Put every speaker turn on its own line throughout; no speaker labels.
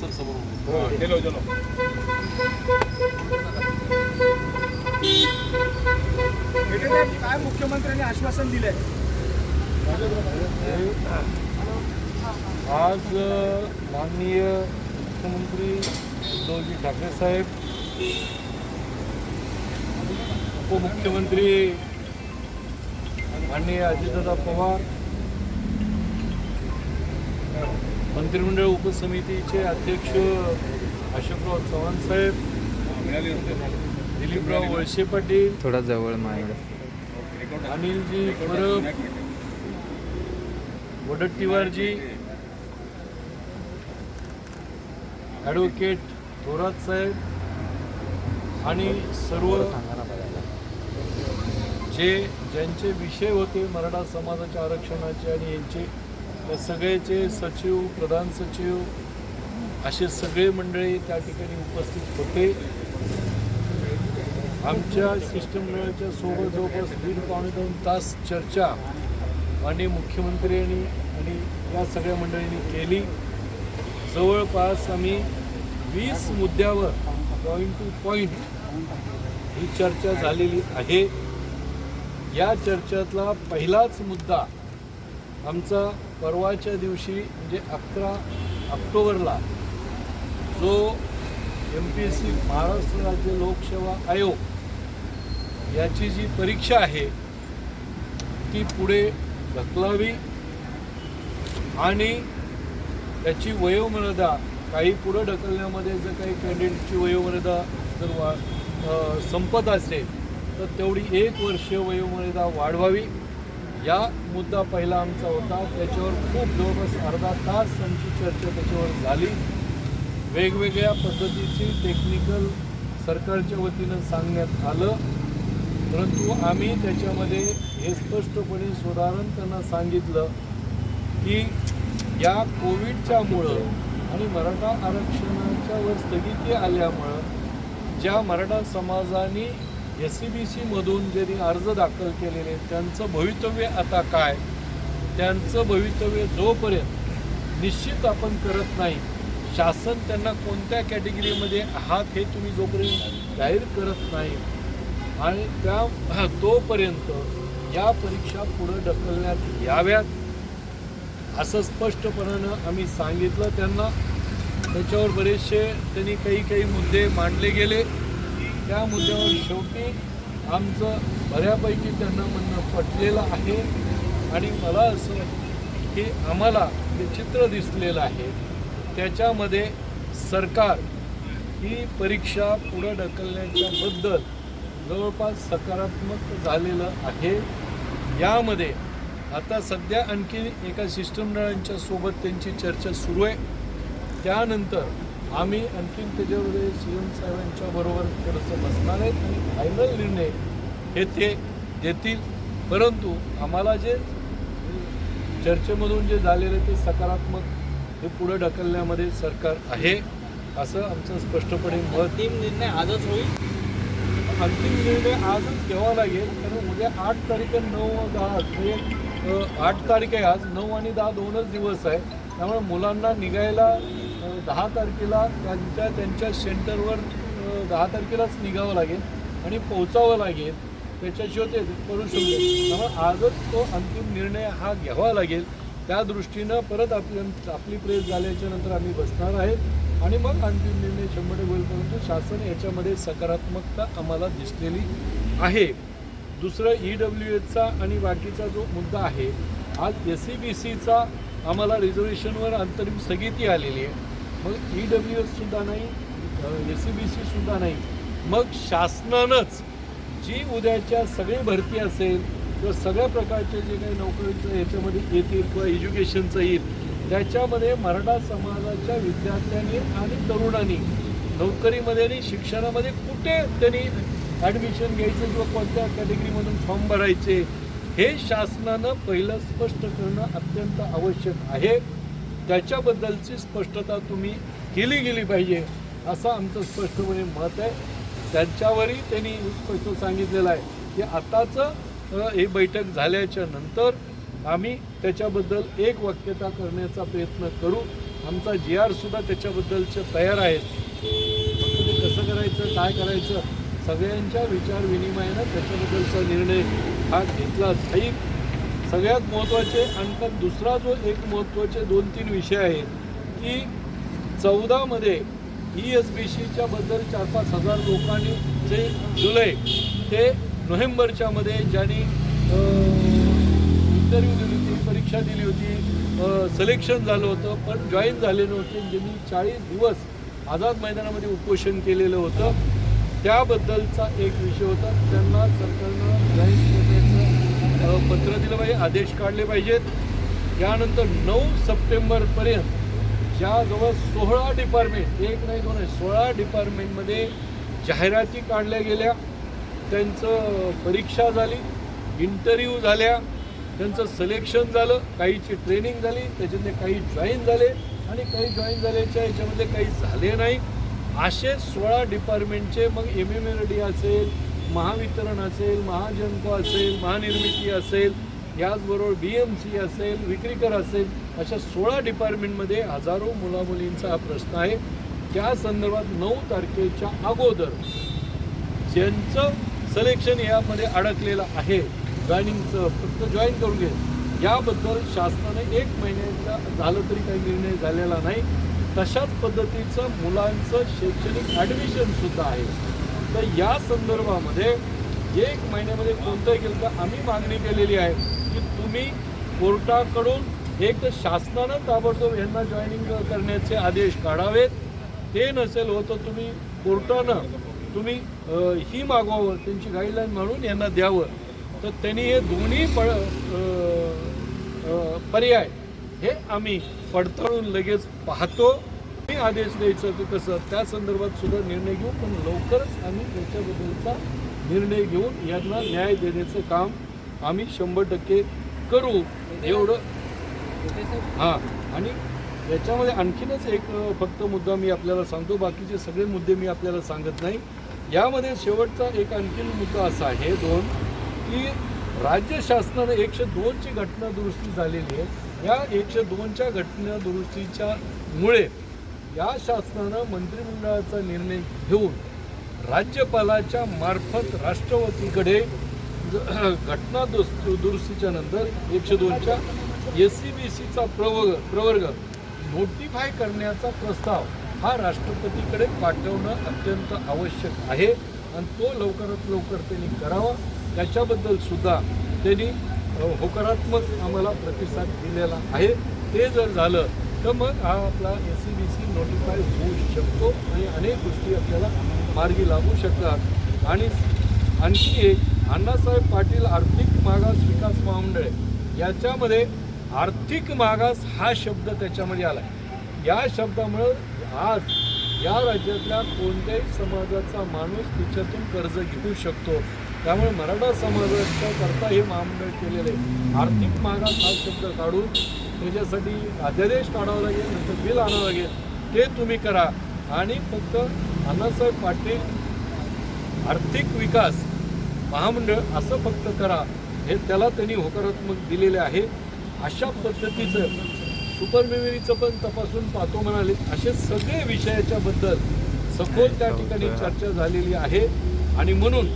Sir समोर
चलो चलो
भेटे साहेब, काय मुख्यमंत्र्यांनी आश्वासन दिलंय?
आज माननीय मुख्यमंत्री उद्धवजी ठाकरे साहेब उपमुख्यमंत्री माननीय अजितदादा पवार मंत्रिमंडळ उपसमितीचे अध्यक्ष अशोकराव चव्हाण साहेब दिलीपराव वळसे पाटील
थोडा जवळ माझ्याकडे
अनिलजी परब वडट्टीवारजी ॲडव्होकेट थोरात साहेब आणि सर्व जे ज्यांचे विषय होते मराठा समाजाच्या आरक्षणाचे आणि यांचे त्या सगळ्याचे सचिव प्रधान सचिव असे सगळे मंडळी त्या ठिकाणी उपस्थित होते. आमच्या शिष्टमंडळाच्या सोबत जवळपास दीड पावणे दोन तास चर्चा माननीय मुख्यमंत्र्यांनी आणि या सगळ्या मंडळींनी केली. जवळपास आम्ही वीस मुद्द्यावर पॉईंट टू पॉईंट ही चर्चा झालेली आहे. या चर्चेतला पहिलाच मुद्दा आमचा परवाच्या दिवशी म्हणजे अकरा ऑक्टोबरला जो M P S C Maharashtra राज्य लोकसेवा आयोग याची जी परीक्षा आहे ती पुढे ढकलावी आणि त्याची वयोमर्यादा काही पुढं ढकलण्यामध्ये जर काही कॅन्डिडेटची वयोमर्यादा जर वा संपत असेल तर तेवढी एक वर्ष वयोमर्यादा वाढवावी. या मुद्दा पहिला आमचा होता. त्याच्यावर खूप जवळपास अर्धा तास आमची चर्चा त्याच्यावर झाली. वेगवेगळ्या पद्धतीची टेक्निकल सरकारच्या वतीनं सांगण्यात आलं. परंतु आम्ही त्याच्यामध्ये हे स्पष्टपणे सुधारण त्यांना सांगितलं की या कोविडच्यामुळं आणि मराठा आरक्षणाच्यावर स्थगिती आल्यामुळं ज्या मराठा समाजाने एस सी बी सीमधून ज्यांनी अर्ज दाखल केलेले त्यांचं भवितव्य आता काय? त्यांचं भवितव्य जोपर्यंत निश्चित आपण करत नाही शासन त्यांना कोणत्या कॅटेगरीमध्ये आहात हे तुम्ही जोपर्यंत जाहीर करत नाही आणि त्या तोपर्यंत या परीक्षा पुढं ढकलण्यात याव्यात असं स्पष्टपणानं आम्ही सांगितलं त्यांना. त्याच्यावर बरेचसे त्यांनी काही काही मुद्दे मांडले गेले. त्या मुद्द्यावर शेवटी आमचं बऱ्यापैकी त्यांना म्हणणं पटलेलं आहे. आणि मला असं की आम्हाला जे चित्र दिसलेलं आहे त्याच्यामध्ये सरकार ही परीक्षा पुढं ढकलण्याच्याबद्दल जवळपास सकारात्मक झालेलं आहे. यामध्ये आता सध्या आणखी एका शिष्टमंडळांच्या सोबत त्यांची चर्चा सुरू आहे. त्यानंतर आम्ही आणखीन त्याच्यामध्ये सी एम साहेबांच्या बरोबर थोडंसं बसणार आहेत आणि फायनल निर्णय हे ते देतील. परंतु आम्हाला जे चर्चेमधून जे झालेलं ते सकारात्मक हे पुढे ढकलण्यामध्ये सरकार आहे असं आमचं स्पष्टपणे मत
अंतिम निर्णय आजच होईल?
अंतिम निर्णय आजच घ्यावा लागेल. कारण उद्या आठ तारीख नऊ दहा म्हणजे आठ तारीख आहे आज. नऊ आणि दहा दोनच दिवस आहे. त्यामुळे मुलांना निघायला दहा तारखेला त्यांच्या त्यांच्या सेंटरवर दहा तारखेलाच निघावं लागेल आणि पोहोचावं लागेल. त्याच्याशिवाय ते करू शकतो त्यामुळे आजच तो अंतिम निर्णय हा घ्यावा लागेल. त्या दृष्टीनं परत आपली आपली प्रेस झाल्याच्यानंतर आम्ही बसणार आहेत. आणि मग अंतिम निर्णय शंभर टक्के होईल परंतु शासन याच्यामध्ये सकारात्मकता आम्हाला दिसलेली आहे. दुसरं ई डब्ल्यू एचचा आणि बाकीचा जो मुद्दा आहे आज एस सी बी सीचा आम्हाला रिझर्वेशनवर अंतरिम स्थगिती आलेली आहे. मग ई डब्ल्यू एचसुद्धा नाही एस सी बी सीसुद्धा नाही. मग शासनानंच जी उद्याच्या सगळी भरती असेल किंवा सगळ्या प्रकारचे जे काही नोकरीचं याच्यामध्ये येतील किंवा एज्युकेशनचं येईल त्याच्यामध्ये मराठा समाजाच्या विद्यार्थ्यांनी आणि तरुणांनी नोकरीमध्ये आणि शिक्षणामध्ये कुठे त्यांनी ॲडमिशन घ्यायचं किंवा कोणत्या कॅटेगरीमधून फॉर्म भरायचे हे शासनानं पहिलं स्पष्ट करणं अत्यंत आवश्यक आहे. त्याच्याबद्दलची स्पष्टता तुम्ही केली गेली पाहिजे असं आमचं स्पष्टपणे म्हणजे मत आहे. त्यांच्यावरही त्यांनी स्पष्ट सांगितलेलं आहे की आताचं हे ही बैठक झाल्याच्यानंतर आम्ही त्याच्याबद्दल एक वाक्यता करण्याचा प्रयत्न करू. आमचा जी आर सुद्धा त्याच्याबद्दलचे तयार आहेत फक्त ते कसं करायचं काय करायचं सगळ्यांच्या विचार विनिमयानं त्याच्याबद्दलचा निर्णय हा घेतला जाईल. सगळ्यात महत्त्वाचे आणखी दुसरा जो एक महत्त्वाचे दोन तीन विषय आहेत की चौदामध्ये ई एस बी सीच्या बद्दल चार पाच हजार लोकांनी जे जुलै ते नोव्हेंबरच्या मध्ये ज्यांनी इंटरव्ह्यू दिली होती परीक्षा दिली होती सिलेक्शन झालं होतं पण जॉईन झाले नव्हते ज्यांनी चाळीस दिवस आझाद मैदानामध्ये उपोषण केलेलं होतं. त्याबद्दलचा एक विषय होता. त्यांना सरकारनं जॉईन पत्र दिलं पाहिजे आदेश काढले पाहिजेत. त्यानंतर नऊ सप्टेंबरपर्यंत ज्या जवळ सोळा डिपार्टमेंट एक नाही दोन आहे सोळा डिपार्टमेंटमध्ये जाहिराती काढल्या गेल्या. त्यांचं परीक्षा झाली इंटरव्ह्यू झाल्या त्यांचं सिलेक्शन झालं काहीची ट्रेनिंग झाली त्याच्यातले काही जॉईन झाले आणि काही जॉईन झाल्याच्या याच्यामध्ये काही झाले नाही. असे सोळा डिपार्टमेंटचे मग एम एम एल डी असेल महावितरण असेल महाजनको असेल महानिर्मिती असेल याचबरोबर बी एम सी असेल विक्रीकर असेल अशा सोळा डिपार्टमेंटमध्ये हजारो मुलामुलींचा हा प्रश्न आहे. त्या संदर्भात नऊ तारखेच्या अगोदर ज्यांचं सिलेक्शन यामध्ये अडकलेलं आहे जॉईनिंगचं फक्त जॉईन करून घे. याबद्दल शासनाने एक महिन्याचा झालं तरी काही निर्णय झालेला नाही. तशाच पद्धतीचं मुलांचं शैक्षणिक ॲडमिशनसुद्धा आहे. तर या संदर्भामध्ये एक महिन्यामध्ये कोणतंही केलं तर आम्ही मागणी केलेली आहे की तुम्ही कोर्टाकडून एक तर शासनानं ताबडतोब यांना जॉईनिंग करण्याचे आदेश काढावेत. ते नसेल होतं तुम्ही कोर्टानं तुम्ही ही मागवावं त्यांची गाईडलाईन म्हणून यांना द्यावं. तर त्यांनी हे दोन्ही प पर्याय हे आम्ही पडताळून लगेच पाहतो. आदेश द्यायचं ते कसं त्या संदर्भात सुद्धा निर्णय घेऊ पण लवकरच आम्ही त्याच्याबद्दलचा निर्णय घेऊन यांना न्याय देण्याचं काम आम्ही शंभर टक्के करू. एवढं हां आणि याच्यामध्ये आणखीनच एक फक्त मुद्दा मी आपल्याला सांगतो बाकीचे सगळे मुद्दे मी आपल्याला सांगत नाही. यामध्ये शेवटचा एक आणखीन मुद्दा असा आहे दोन की राज्य शासनानं एकशे दोनची घटना दुरुस्ती झालेली आहे. या एकशे दोनच्या घटना दुरुस्तीच्या मुळे या शासनानं मंत्रिमंडळाचा निर्णय घेऊन राज्यपालाच्या मार्फत राष्ट्रपतीकडे घटना दुरुस्त- दुरुस्तीच्या नंतर एकशे दोनच्या एस सी बी सीचा प्रवर्ग प्रवर्ग नोटिफाय करण्याचा प्रस्ताव हा राष्ट्रपतीकडे पाठवणं अत्यंत आवश्यक आहे आणि तो लवकरात लवकर त्यांनी करावा. त्याच्याबद्दल सुद्धा त्यांनी होकारात्मक आम्हाला प्रतिसाद दिलेला आहे. ते जर झालं तर मग हा आपला S C B C notify होऊ शकतो आणि अनेक गोष्टी आपल्याला मार्गी लागू शकतात. आणि आणखी एक अण्णासाहेब पाटील आर्थिक मागास विकास महामंडळ आहे. याच्यामध्ये आर्थिक मागास हा शब्द त्याच्यामध्ये आला या शब्दामुळं आज या राज्यातल्या कोणत्याही समाजाचा माणूस तिच्यातून कर्ज घेऊ शकतो. त्यामुळे मराठा समाजाच्या करता हे महामंडळ केलेलं आहे. आर्थिक मागास हा शब्द काढून त्याच्यासाठी अध्यादेश काढावा लागेल नंतर बिल आणावं लागेल. ते तुम्ही करा. आणि फक्त अण्णासाहेब पाटील आर्थिक विकास महामंडळ असं फक्त करा. हे त्याला त्यांनी होकारात्मक दिलेले आहे. अशा पद्धतीचं सुपर मेमरीचं पण तपासून पाहतो म्हणाले. असे सगळे विषयाच्या बद्दल सखोल त्या ठिकाणी चर्चा झालेली आहे. आणि म्हणून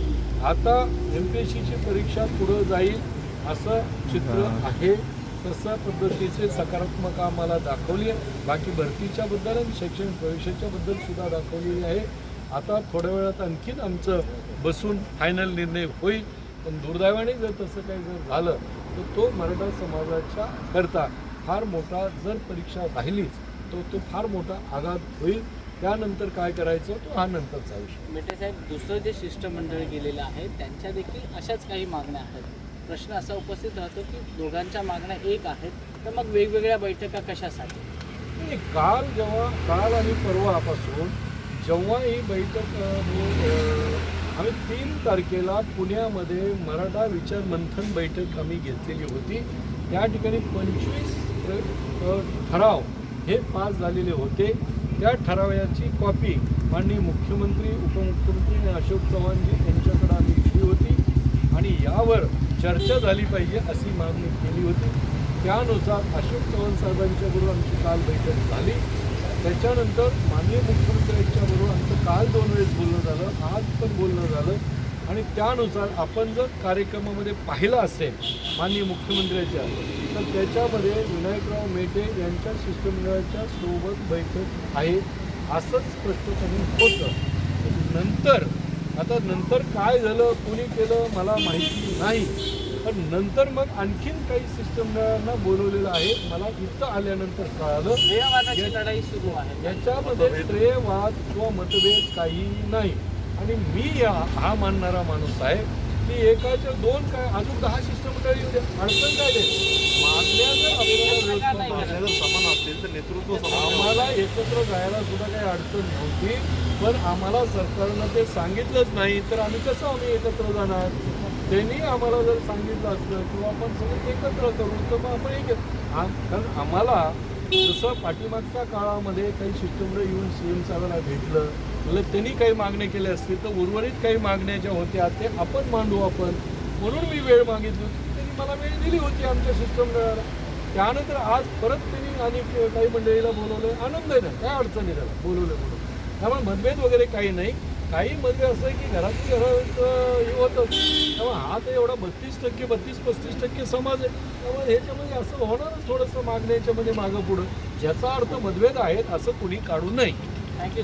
आता एम पी एस सीची परीक्षा पुढं जाईल असं चित्र आहे. तसा पद्धतीचे सकारात्मक आम्हाला दाखवली आहे. बाकी भरतीच्या बद्दल आणि शैक्षणिक प्रवेशाच्या बद्दल सुद्धा दाखवलेली आहे. आता थोड्या वेळात आणखीन आमचं बसून फायनल निर्णय होईल. पण दुर्दैवाने जर तसं काही जर झालं तर तो मराठा समाजाच्या करता फार मोठा जर परीक्षा राहिलीच तो तो फार मोठा आघात होईल. त्यानंतर काय करायचं तो हा नंतरचा विषय.
मेटे साहेब दुसरं जे शिष्टमंडळ गेलेलं आहे त्यांच्या देखील अशाच काही मागण्या आहेत? प्रश्न असा उपस्थित राहतो की दोघांच्या मागण्या एक आहेत तर मग वेगवेगळ्या बैठका कशासाठी?
आणि काल जेव्हा काल आणि परवापासून जेव्हा ही बैठक हो, आम्ही तीन तारखेला पुण्यामध्ये मराठा विचार मंथन बैठक आम्ही घेतलेली होती. त्या ठिकाणी पंचवीस ठराव हे पास झालेले होते. त्या ठरावाची कॉपी माननीय मुख्यमंत्री उपमुख्यमंत्री अशोक चव्हाणजी यांच्याकडे आम्ही दिली होती. आणि यावर चर्चा झाली पाहिजे अशी मागणी केली होती. त्यानुसार अशोक चव्हाण साहेबांच्या बरोबर आमची काल बैठक झाली. त्याच्यानंतर माननीय मुख्यमंत्र्यांच्या बरोबर आमचं काल दोन वेळेस बोलणं झालं आज पण बोलणं झालं. आणि त्यानुसार आपण जर कार्यक्रमामध्ये पाहिलं असेल माननीय मुख्यमंत्र्यांच्या तर त्याच्यामध्ये विनायकराव मेटे यांच्या शिष्टमंडळाच्या सोबत बैठक आहे असंच स्पष्टपणे होतं. नंतर आता नंतर काय झालं कोणी केलं मला माहिती नाही. पण नंतर मग आणखीन काही सिस्टमना बोलवलेलं आहे. मला इथं आल्यानंतर कळालं
लढाई सुरू आहे.
याच्यामध्ये श्रेयवाद किंवा मतभेद काही नाही. आणि मी या हा मानणारा माणूस आहे. की एकाच्या दोन काय अजून दहा शिष्टमंडळ येऊ द्या. अडचण काय ते?
समान
आम्हाला एकत्र जायला सुद्धा काही अडचण नव्हती पण आम्हाला सरकारनं ते सांगितलंच नाही तर आम्ही कसं आम्ही एकत्र जाणार? त्यांनी आम्हाला जर सांगितलं असतं किंवा आपण सगळे एकत्र करू तर मग आपण एक कारण आम्हाला जसं पाठीमागच्या काळामध्ये काही शिष्टमंडळ येऊन सी एम साहेबांना भेटलं म्हणजे त्यांनी काही मागण्या केल्या असतील तर उर्वरित काही मागण्या ज्या होत्या ते आपण मांडू आपण. म्हणून मी वेळ मागितली. होती त्यांनी मला वेळ दिली होती आमच्या सिस्टम त्यानंतर आज परत त्यांनी आणि काही मंडळीला बोलवलं. आनंद आहे ना काय अडचण आहे त्याला? बोलवलं म्हणून त्यामुळे मतभेद वगैरे काही नाही. काही मध्ये असं आहे की घरातली घरात हे होतं. त्यामुळे हा तर एवढा बत्तीस टक्के बत्तीस पस्तीस टक्के समाज आहे. त्यामुळे ह्याच्यामध्ये असं होणारच थोडंसं मागण्याच्यामध्ये मागं पुढं. ज्याचा अर्थ मतभेद आहेत असं कुणी काढू नये
थँक्यू